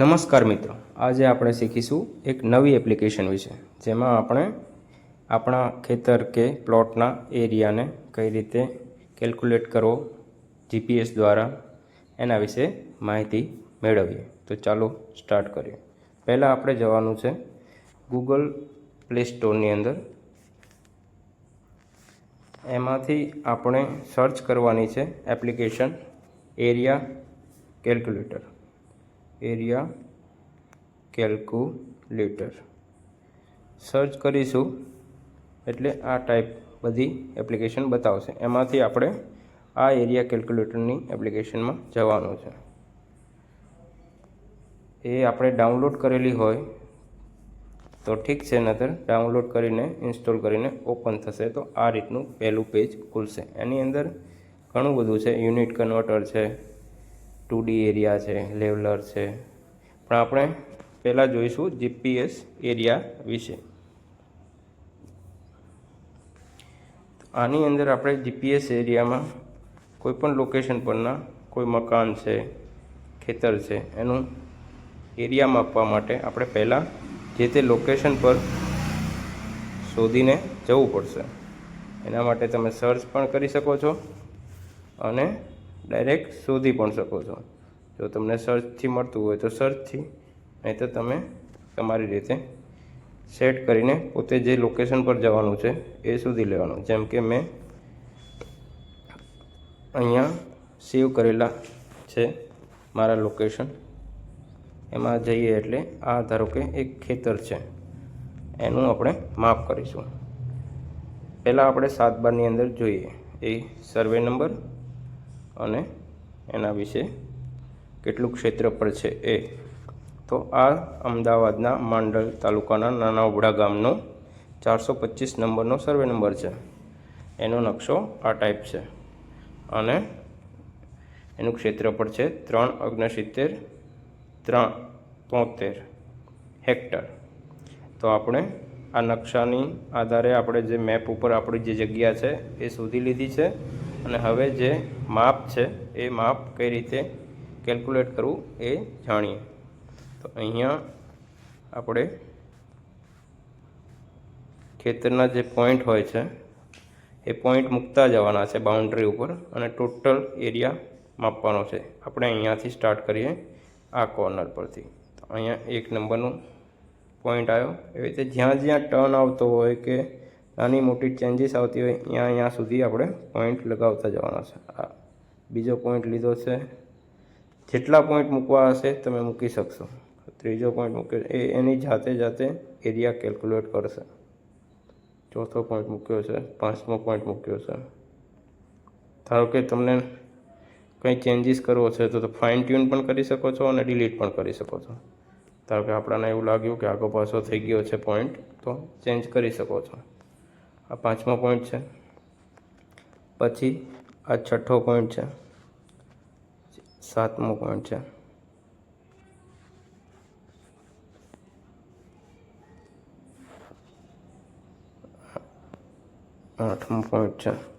નમસ્કાર મિત્રો. આજે આપણે શીખીશું એક નવી એપ્લિકેશન વિશે, જેમાં આપણે આપણા ખેતર કે પ્લોટના એરિયાને કઈ રીતે કેલ્ક્યુલેટ કરવો જીપીએસ દ્વારા એના વિશે માહિતી મેળવીએ. તો ચાલો સ્ટાર્ટ કરીએ. પહેલાં આપણે જવાનું છે ગૂગલ પ્લે સ્ટોરની અંદર. એમાંથી આપણે સર્ચ કરવાની છે application area calculator area calculator. Search કરીશું એટલે આ ટાઈપ બધી એપ્લિકેશન બતાવશે. એમાંથી આપણે આ એરિયા કેલ્ક્યુલેટરની એપ્લિકેશનમાં જવાનું છે. એ આપણે ડાઉનલોડ કરેલી હોય તો ઠીક છે નતર ડાઉનલોડ કરીને ઇન્સ્ટોલ કરીને ઓપન થશે તો આ રીતનું પહેલું પેજ ખુલશે. એની અંદર ઘણું બધું છે. યુનિટ કન્વર્ટર છે ટુ ડી એરિયા છે, લેવલર છે. પણ આપણે પહેલાં જોઈશું જીપીએસ એરિયા વિશે. આની અંદર આપણે જીપીએસ એરિયામાં કોઈ પણ લોકેશન પરના કોઈ મકાન છે, ખેતર છે, એનું એરિયા માપવા માટે આપણે પહેલાં જે તે લોકેશન પર શોધીને જવું પડશે. એના માટે તમે સર્ચ પણ કરી શકો છો અને ડાયરેક્ટ શોધી પણ શકો છો. જો તમને સર્ચથી મળતું હોય તો સર્ચથી નહીં તો તમે તમારી રીતે સેટ કરીને પોતે જે લોકેશન પર જવાનું છે એ શોધી લેવાનું. જેમ કે મેં અહીંયા સેવ કરેલા છે મારા લોકેશન એમાં જઈએ એટલે આ ધારો કે એક ખેતર છે. એનું આપણે માપ કરીશું. પહેલાં આપણે સાત બારની અંદર જોઈએ. એ સર્વે નંબર અને એના વિશે કેટલું ક્ષેત્રફળ છે એ. તો આ અમદાવાદના માંડલ તાલુકાના નાના ઉભડા ગામનો ચારસો પચીસ નંબરનો સર્વે નંબર છે. એનો નકશો આ ટાઈપ છે. અને એનું ક્ષેત્રફળ છે ત્રણ ઓગણસિત્તેર ત્રણ તોતેર હેક્ટર. તો આપણે આ નકશાની આધારે આપણે જે મેપ ઉપર આપણી જે જગ્યા છે એ શોધી લીધી છે. અને હવે જે માપ છે, એ માપ કઈ રીતે કેલ્ક્યુલેટ કરવું એ જાણીએ. તો અહીંયા આપણે ખેતરના જે પોઈન્ટ હોય છે, એ પોઈન્ટ મૂકતા જવાના છે બાઉન્ડ્રી ઉપર અને ટોટલ એરિયા માપવાનો છે. આપણે અહીંયાથી સ્ટાર્ટ કરીએ આ કોર્નર પરથી. તો અહીંયા એક નંબરનું પોઈન્ટ આવ્યો. એવી રીતે જ્યાં જ્યાં ટર્ન આવતો હોય કે નાની મોટી ચેન્જીસ આવતી હોય, ત્યાં અહીંયા સુધી આપણે પોઈન્ટ લગાવતા જવાના છે. આ બીજો પોઈન્ટ લીધો છે. જેટલા પોઈન્ટ મૂકવા હશે, તમે મૂકી શકશો. ત્રીજો પોઈન્ટ મૂક્યો એ એની જાતે જાતે એરિયા કેલ્ક્યુલેટ કરશે. ચોથો પોઈન્ટ મૂક્યો છે, પાંચમો પોઈન્ટ મૂક્યો છે. ધારો કે તમને કંઈ ચેન્જીસ કરવો છે, તો ફાઇન ટ્યુન પણ કરી શકો છો અને ડિલીટ પણ કરી શકો છો. ધારો કે આપણાને એવું લાગ્યું કે આગો પાછો થઈ ગયો છે પોઈન્ટ તો ચેન્જ કરી શકો છો. આ પાંચમો પોઈન્ટ છે. પછી આ છઠ્ઠો પોઈન્ટ છે. સાતમો પોઈન્ટ છે. આઠમો પોઈન્ટ છે.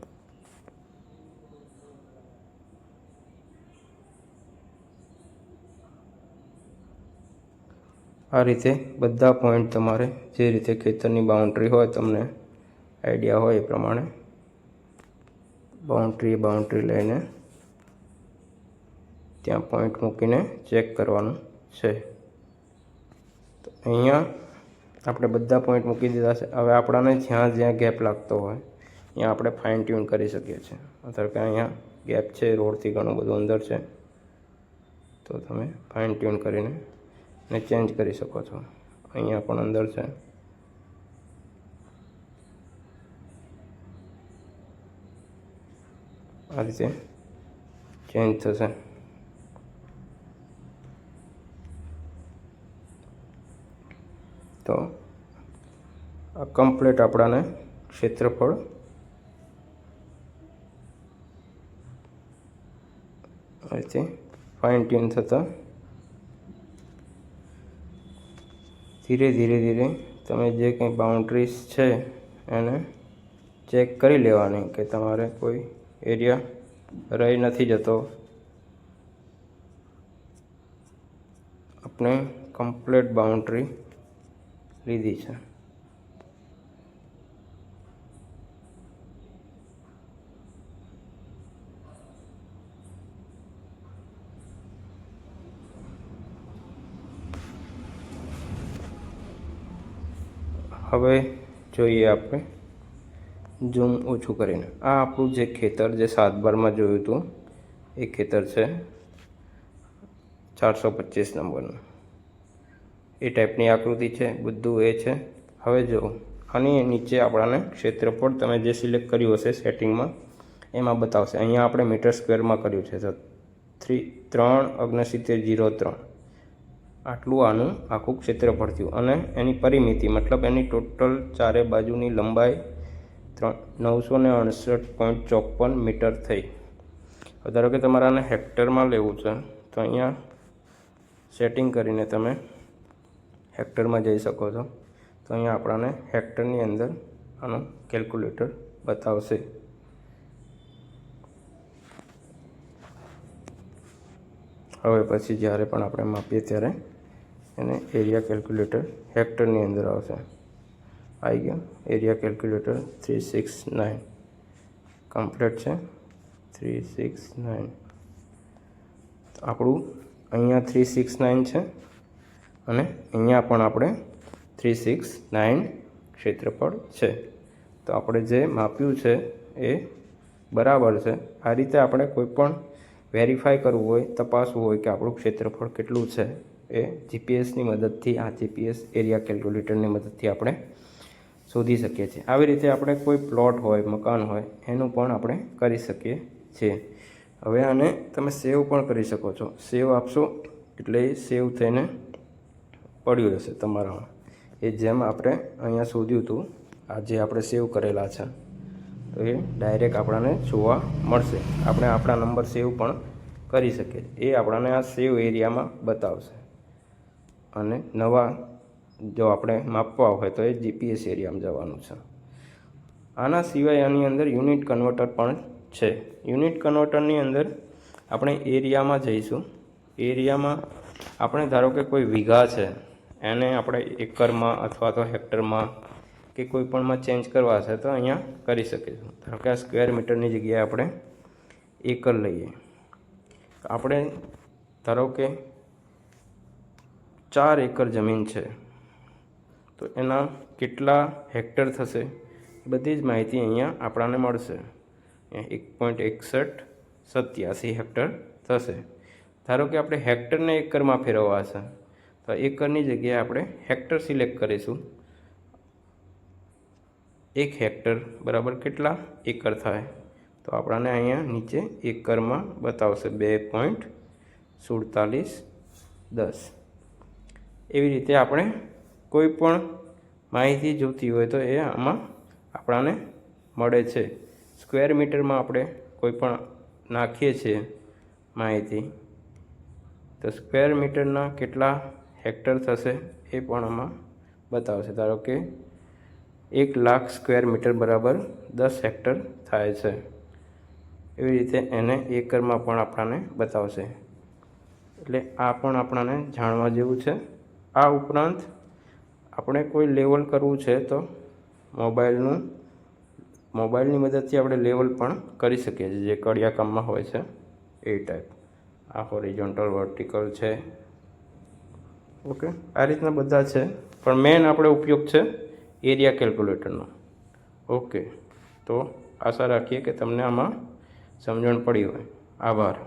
આ રીતે બધા પોઈન્ટ તમારે જે રીતે ખેતરની બાઉન્ડ્રી હોય તમને આઈડિયા હોય એ પ્રમાણે બાઉન્ડ્રી બાઉન્ડ્રી લઈને ત્યાં પોઈન્ટ મૂકીને ચેક કરવાનું છે. તો અહીંયા આપણે બધા પોઈન્ટ મૂકી દીધા છે. હવે આપણાને જ્યાં જ્યાં ગેપ લાગતો હોય ત્યાં આપણે ફાઇન ટ્યુન કરી શકીએ છીએ. ધારો કે અહીંયા ગેપ છે રોડથી ઘણું બધું અંદર છે. તો તમે ફાઇન ટ્યુન કરીને ને ચેન્જ કરી શકો છો. અહીંયા પણ અંદર છે. આ રીતે ચેન્જ થશે તો, આ કમ્પ્લીટ આપણાને ક્ષેત્રફળ. આ રીતે ફાઇન ટ્યુન થતાં. ધીરે ધીરે ધીરે તમે જે કંઈ બાઉન્ડ્રીઝ છે એને ચેક કરી લેવાની કે તમારે કોઈ એરિયા રહી નથી જતો. આપણે કમ્પ્લીટ બાઉન્ડ્રી લીધી છે. હવે જોઈએ આપણે ઝૂમ ઓછું કરીને. આ આપણું જે ખેતર જે સાતબારમાં જોયું હતું, એ ખેતર છે ચારસો પચીસ નંબરનું. એ ટાઈપની આકૃતિ છે, બધું એ છે. હવે જો, આની નીચે આપણાને ક્ષેત્રફળ તમે જે સિલેક્ટ કર્યું હશે સેટિંગમાં, એમાં બતાવશે. અહીંયા આપણે મીટર સ્ક્વેરમાં કર્યું છે. તો થ્રી, ત્રણ, ઓગણસિત્તેર, જીરો, ત્રણ. આટલું આનું આખું ક્ષેત્રફળ થયું. અને એની પરિમિતિ, મતલબ એની ટોટલ ચારે બાજુની લંબાઈ ત્રણ નવસો ને અડસઠ પોઈન્ટ ચોપન મીટર થઈ. ધારો કે તમારે આને હેક્ટરમાં લેવું છે, તો અહીંયા સેટિંગ કરીને તમે હેક્ટરમાં જઈ શકો છો. તો અહીંયા આપણાને હેક્ટરની અંદર આનું કેલ્ક્યુલેટર બતાવશે. હવે પછી જ્યારે પણ આપણે માપીએ ત્યારે એને એરિયા કેલ્ક્યુલેટર હેક્ટરની અંદર આવશે. આવી ગયું. Area calculator three six nine complete છે. થ્રી સિક્સ નાઇન આપણું અહીંયા થ્રી સિક્સ નાઇન છે. અને અહીંયા પણ આપણે થ્રી સિક્સ નાઇન ક્ષેત્રફળ છે. તો આપણે જે માપ્યું છે એ બરાબર છે. આ રીતે આપણે કોઈ પણ વેરીફાઈ કરવું હોય, તપાસવું હોય કે આપણું ક્ષેત્રફળ કેટલું છે, એ જીપીએસની મદદથી, આ જીપીએસ એરિયા કેલ્ક્યુલેટરની મદદથી આપણે શોધી શકીએ છીએ. આવી રીતે આપણે કોઈ પ્લોટ હોય, મકાન હોય, એનું પણ આપણે કરી શકીએ છીએ. હવે આને તમે સેવ પણ કરી શકો છો. સેવ આપશો એટલે એ સેવ થઈને પડ્યું રહેશે તમારામાં. એ જેમ આપણે અહીંયા શોધ્યું હતું, આ જે આપણે સેવ કરેલા છે, તો એ ડાયરેક્ટ આપણને જોવા મળશે. આપણે આપણા નંબર સેવ પણ કરી શકીએ. એ આપણને આ સેવ એરિયામાં બતાવશે. અને નવા જો આપણે માપવા હોય તો એ જીપીએસ એરિયામાં જવાનું છે. આના સિવાય આની અંદર યુનિટ કન્વર્ટર પણ છે. યુનિટ કન્વર્ટરની અંદર આપણે એરિયામાં જઈશું. એરિયામાં આપણે ધારો કે કોઈ વીઘા છે, એને આપણે એકરમાં અથવા તો હેક્ટરમાં કે કોઈ પણમાં ચેન્જ કરવા છે તો અહીંયા કરી શકીશું. ધારો કે આ સ્ક્વેર મીટરની જગ્યાએ આપણે એકર લઈએ. આપણે ધારો કે ચાર એકર જમીન છે. તો એના કેટલા હેક્ટર થશે? બધી જ માહિતી અહીંયા આપણને મળશે. એક પોઈન્ટ એકસઠ સત્યાસી હેક્ટર થશે. ધારો કે આપણે હેક્ટરને એકરમાં ફેરવવા છે તો એકરની જગ્યાએ આપણે હેક્ટર સિલેક્ટ કરીશું. એક હેક્ટર બરાબર કેટલા એકર થાય? તો આપણને અહીંયા નીચે એકરમાં બતાવશે બે પોઈન્ટ સુડતાલીસ દસ. એવી રીતે આપણે કોઈ પણ માહિતી જોઈતી હોય તો એ આમાં આપણને મળે છે. સ્ક્વેર મીટરમાં આપણે કોઈ પણ નાખીએ છીએ માહિતી, તો સ્ક્વેર મીટરના કેટલા હેક્ટર થશે એ પણ આમાં બતાવશે. ધારો કે એક લાખ સ્ક્વેર મીટર બરાબર દસ હેક્ટર થાય છે. એવી રીતે એને એકરમાં પણ આપણને બતાવશે. એટલે આ પણ આપણને જાણવા જેવું છે. આ ઉપરાંત આપણે કોઈ લેવલ કરવું છે તો મોબાઈલનું મોબાઈલની મદદથી આપણે લેવલ પણ કરી શકીએ છીએ, જે કડિયા કામમાં હોય છે, એ ટાઈપ આ હોરિઝોન્ટલ વર્ટિકલ છે. ઓકે આ રીતના બધા છે, પણ મેન આપણે ઉપયોગ છે એરિયા કેલ્ક્યુલેટરનો ઓકે તો આશા રાખીએ કે તમને આમાં સમજણ પડી હોય. આભાર.